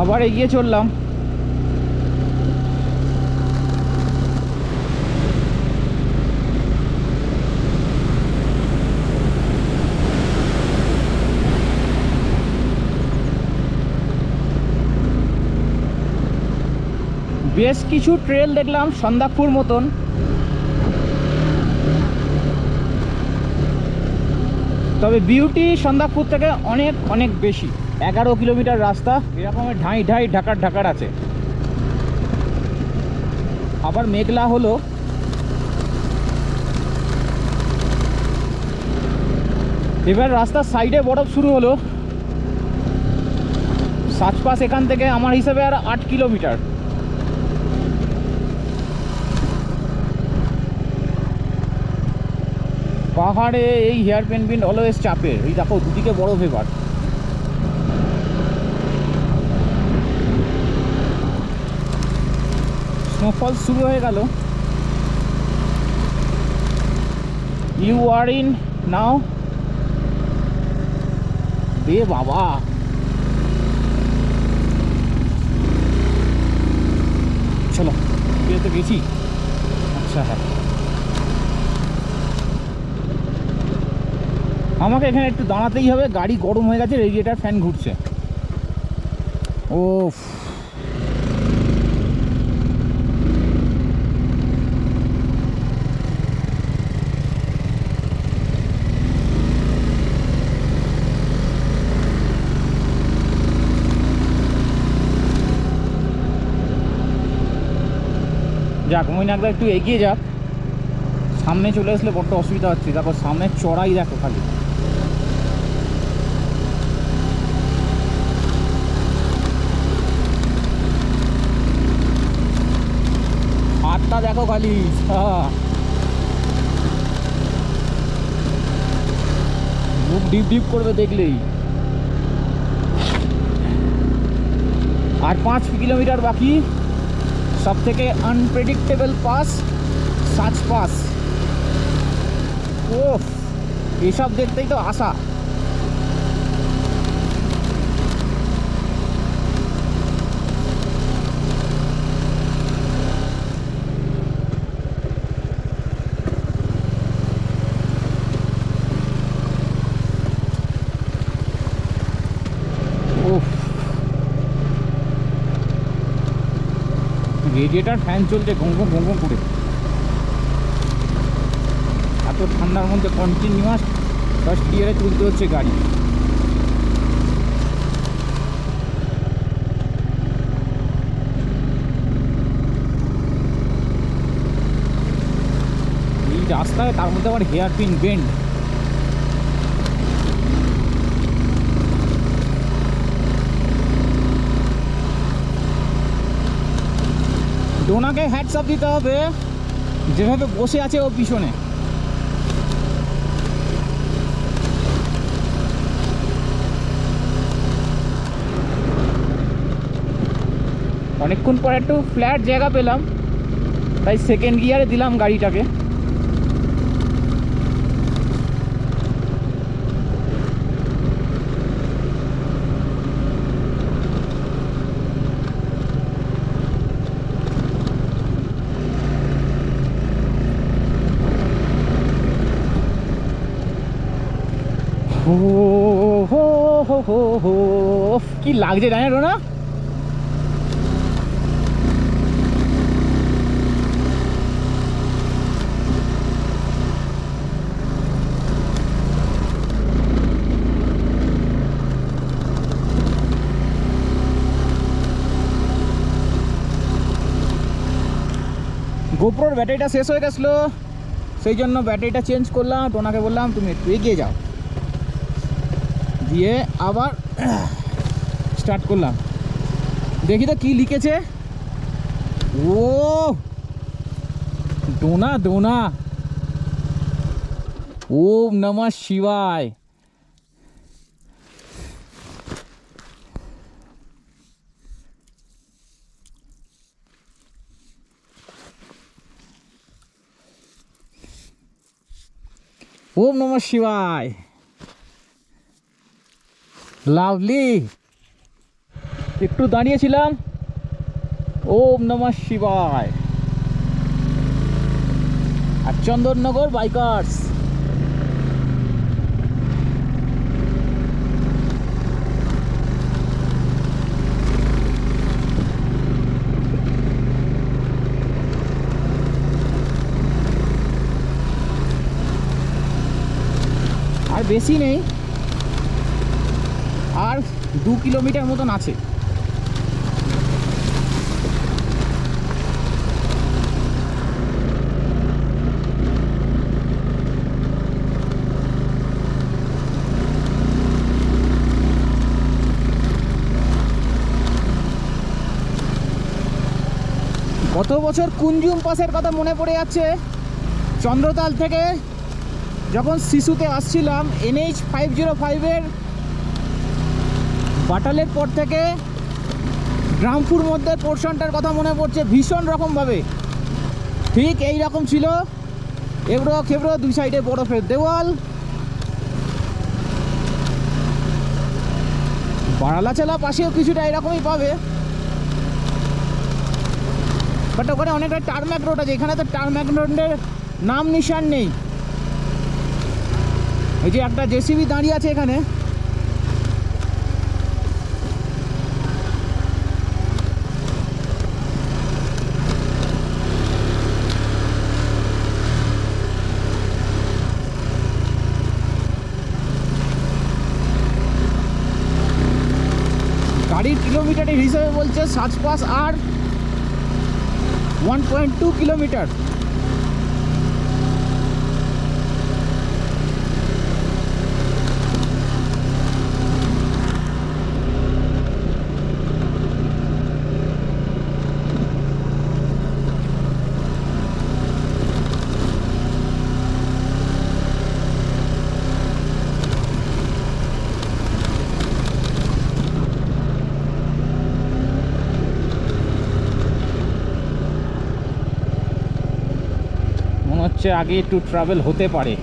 আবার এগিয়ে চললাম। বেশ কিছু ট্রেল দেখলাম সন্দাকপুর মতন। তবে বিউটি সন্দাকপুর থেকে অনেক অনেক বেশি। এগারো কিলোমিটার রাস্তা এরকমের ঢাই ঢাই ঢাকার ঢাকার আছে। আবার মেঘলা হলো। এবার রাস্তার সাইডে বরফ শুরু হলো। সাতপাস এখান থেকে আমার হিসেবে আর আট কিলোমিটার। পাহাড়ে এই হেয়ার পেন পেনবিন অলওয়েজ চাপের এই দেখো, দুদিকে বরফ এবার। স্নোফল শুরু হয়ে গেল। ইউ আর ইন নাও বে বাবা। চলো বিয়ে তো গেছি। আচ্ছা হ্যাঁ। আমাকে এখানে একটু দাঁড়াতেই হবে, গাড়ি গরম হয়ে গেছে রেডিয়েটার ফ্যান ঘুরছে। ও যাক মইনাকদা একটু এগিয়ে যাক। সামনে চলে আসলে বড্ড অসুবিধা হচ্ছে। দেখো সামনে চড়াই দেখো খালি। হাতটা দেখো খালি। মুখ ডিপ ডিপ করবে দেখলেই। আর পাঁচ কিলোমিটার বাকি। সব থেকে আনপ্রেডিক্টেবল পাস সাচ পাস ও এসব দেখতেই তো আশা। রেডিয়েটার ফ্যান চলছে, ঘুম ঘুম করে। এত ঠান্ডার মধ্যে কন্টিনিউয়াস ফার্স্ট গিয়ারে তুলতে হচ্ছে গাড়ি। এই রাস্তায় তার মধ্যে আবার হেয়ার পিন বেন্ড ডোনাকে হ্যাডসাপ দিতে হবে। যেভাবে বসে আছে ও পিছনে। অনেকক্ষণ পর একটু ফ্ল্যাট জায়গা পেলাম। তাই সেকেন্ড গিয়ারে দিলাম গাড়িটাকে। কি লাগছে জানো রোনা? গোপ্রোর ব্যাটারিটা শেষ হয়ে গেছিল। সেই জন্য ব্যাটারিটা চেঞ্জ করলাম। টোনাকে বললাম, তুমি একটু এগিয়ে যাও। দিয়ে আবার স্টার্ট করলাম। দেখি তো কি লিখেছে। ও ডোনা ডোনা। ওম নমঃ শিবায়। ওম নমঃ শিবায়। লাভলি। একটু দাঁড়িয়েছিলাম। ওম নমঃ শিবায়। আর চন্দননগর বাইকার্স। আর বেশি নেই। দু কিলোমিটার মতন আছে। গত বছর কুঞ্জুম পাসের কথা মনে পড়ে যাচ্ছে। চন্দ্রতাল থেকে যখন শিশুতে আসছিলাম এনএইচ ফাইভ জিরো ফাইভের বাটালের পর থেকে গ্রামপুর মধ্যে পোর্শনটার কথা মনে পড়ছে ভীষণ রকমভাবে। ঠিক এই রকম ছিল। এবড়ো খেবড়ো দুই সাইডে বরফের দেওয়াল। বারালাচালা পাশেও কিছুটা এরকমই পাবে। বাট ওখানে অনেকটা টার্ম্যাক রোড আছে। এখানে তো টার্ম্যাক রোডের নাম নিশান নেই। এই যে একটা জেসিবি দাঁড়িয়ে আছে এখানে গাড়ির কিলোমিটারের হিসাবে বলছে সাত পাঁচ আর ওয়ান পয়েন্ট টু কিলোমিটার মনে আগে একটু ট্রাভেল হতে পারে।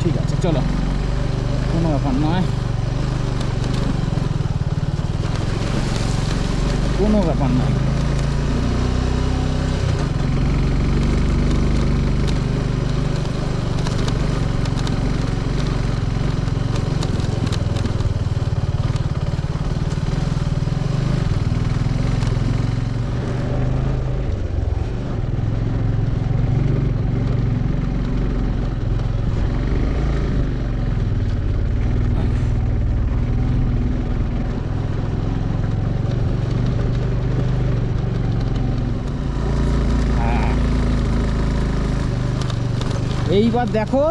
ঠিক আছে, চলো। কোনো ব্যাপার নয়। কোনো ব্যাপার নয় হ্যাঁ। এইবার দেখো,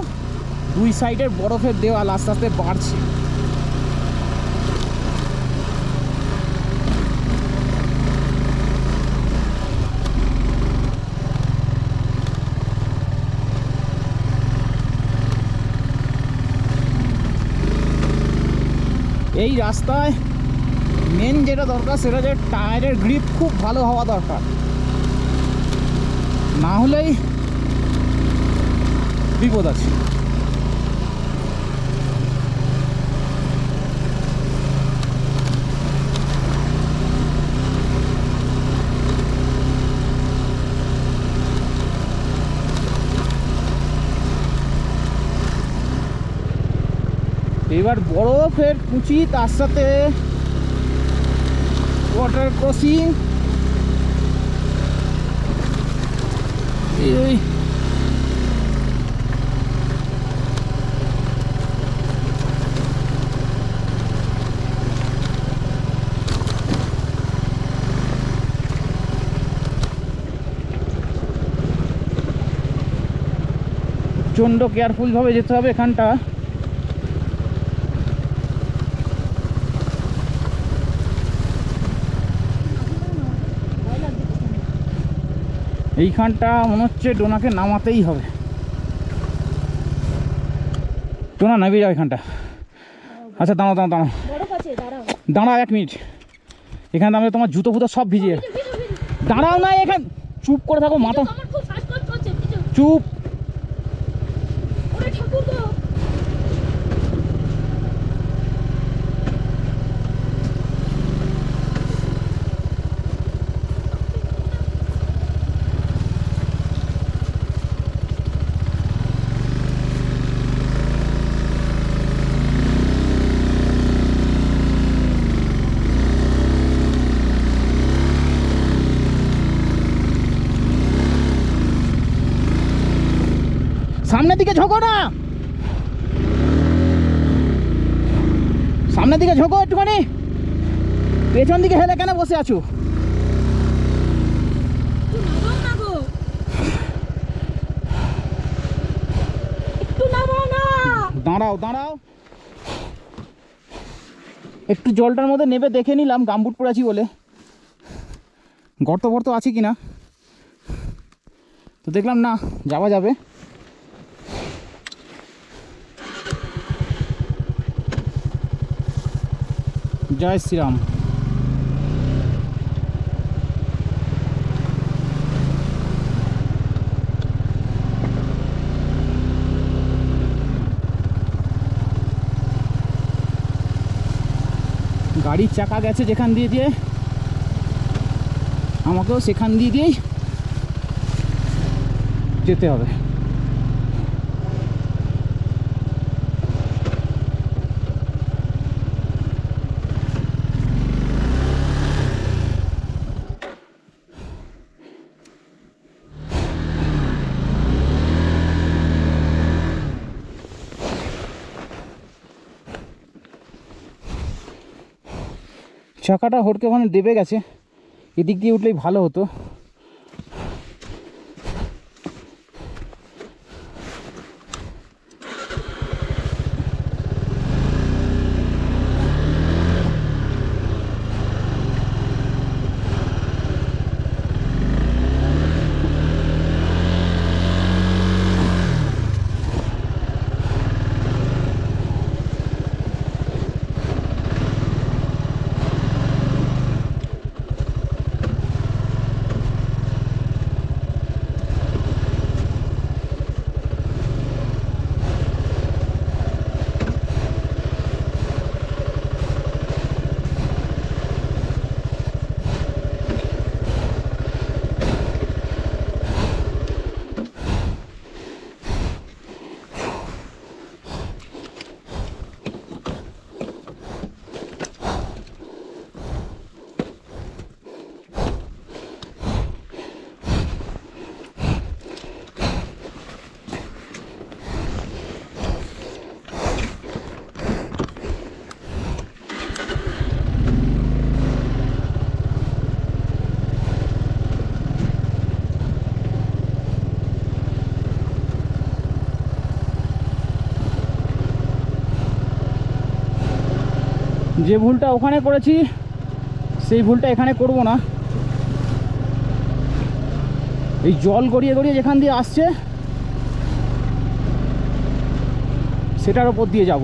দুই সাইডের বরফের দেওয়াল আস্তে আস্তে বাড়ছে। এই রাস্তায় মেন যেটা দরকার সেটা যে টায়ারের গ্রিপ খুব ভালো হওয়া দরকার। না হলেই বিপদ আছে। এবার বরফের কুচি তার সাথে ওয়াটার ক্রসিং এই প্রচণ্ড কেয়ারফুলভাবে যেতে হবে এখানটা। এইখানটা মনে হচ্ছে ডোনাকে নামাতেই হবে। ডোনা নামিয়ে যাও এখানটা। আচ্ছা দাঁড়াও দাঁড়াও দাঁড়াও। বরফ আছে দাঁড়াও দাঁড়াও এক মিনিট। এখানে নামলে তোমার জুতো ফুতো সব ভিজে যাবে। দাঁড়াও না এখান চুপ করে থাকো মাথা চুপ। সামনের দিকে ঝোঁকো না। সামনের দিকে ঝোঁকো একটুখানি। পেছন দিকে হেলে কেন বসে আছো? দাঁড়াও দাঁড়াও। একটু জলটার মধ্যে নেবে দেখে নিলাম, গামবুট পরে আছি বলে। গর্ত ফর্ত আছে কি না তো দেখলাম না, যাওয়া যাবে। জয় শ্রীরাম। গাড়ির চাকা গেছে যেখান দিয়ে দিয়ে। আমাকেও সেখান দিয়ে দিয়েই যেতে হবে। চাকাটা হটকে ওখানে দেবে গেছে। এদিক দিয়ে উঠলেই ভালো হতো। যে ভুলটা ওখানে করেছি, সেই ভুলটা এখানে করব না। এই জল গড়িয়ে গড়িয়ে যেখান দিয়ে আসছে, সেটার ওপর দিয়ে যাব।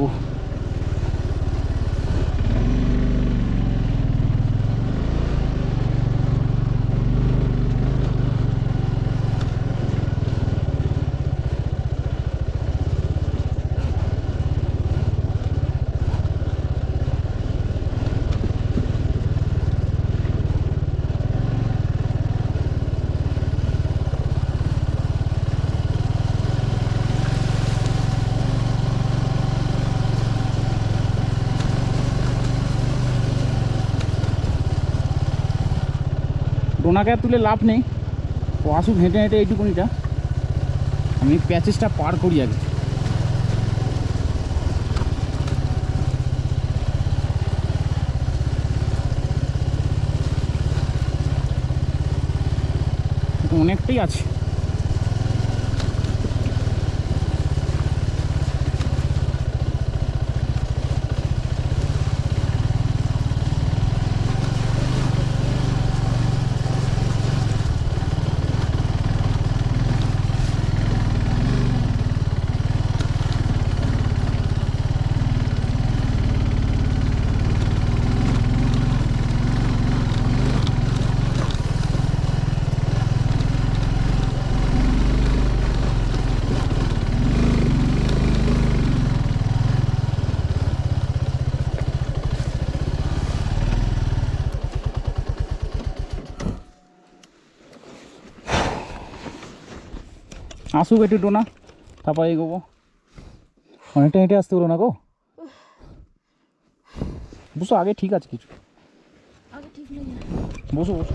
আর তুলে লাভ নেই। ও আসুক হেঁটে হেঁটে এইটুকুনিটা। আমি প্যাচেসটা পার করি আগে। অনেকটাই আছে। আসুক একটু টোনা তারপরে এগোবো অনেকটা হেঁটে আসতে হলো না গো? বসো আগে ঠিক আছে কিছু। বসো বসো।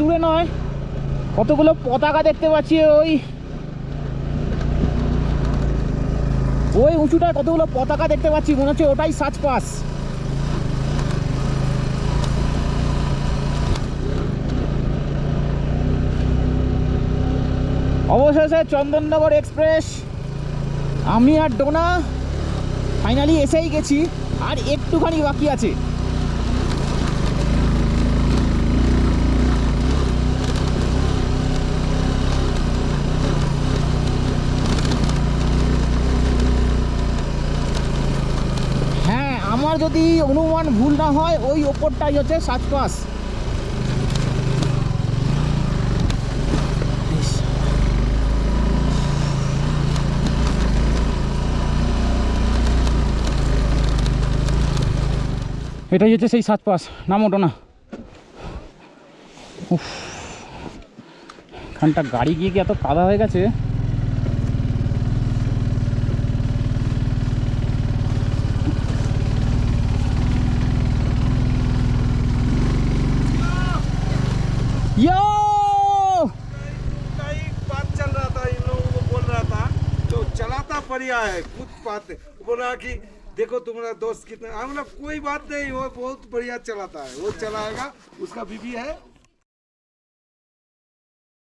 দূরে নয়। কতগুলো পতাকা দেখতে পাচ্ছি ওই। ওই উঁচুটায় কতগুলো পতাকা দেখতে পাচ্ছি, মনে হচ্ছে ওটাই সাচ পাস। অবশেষে চন্দননগর এক্সপ্রেস, আমি আর ডোনা ফাইনালি এসেই গেছি, আর একটুখানি বাকি আছে হ্যাঁ আমার যদি অনুমান ভুল না হয়, ওই ওপরটাই হচ্ছে সাত পাস এটাই হচ্ছে সেই সাত পাস নাম ওটো না। উফ। খানটা গাড়ি গিয়ে কি এত কাদা হয়ে গেছে? बोल कि देखो तुम्हारा दोस्त कितना हम कोई बात नहीं, वो बहुत बढ़िया चलाता है। वो चलाएगा, उसका बीबी है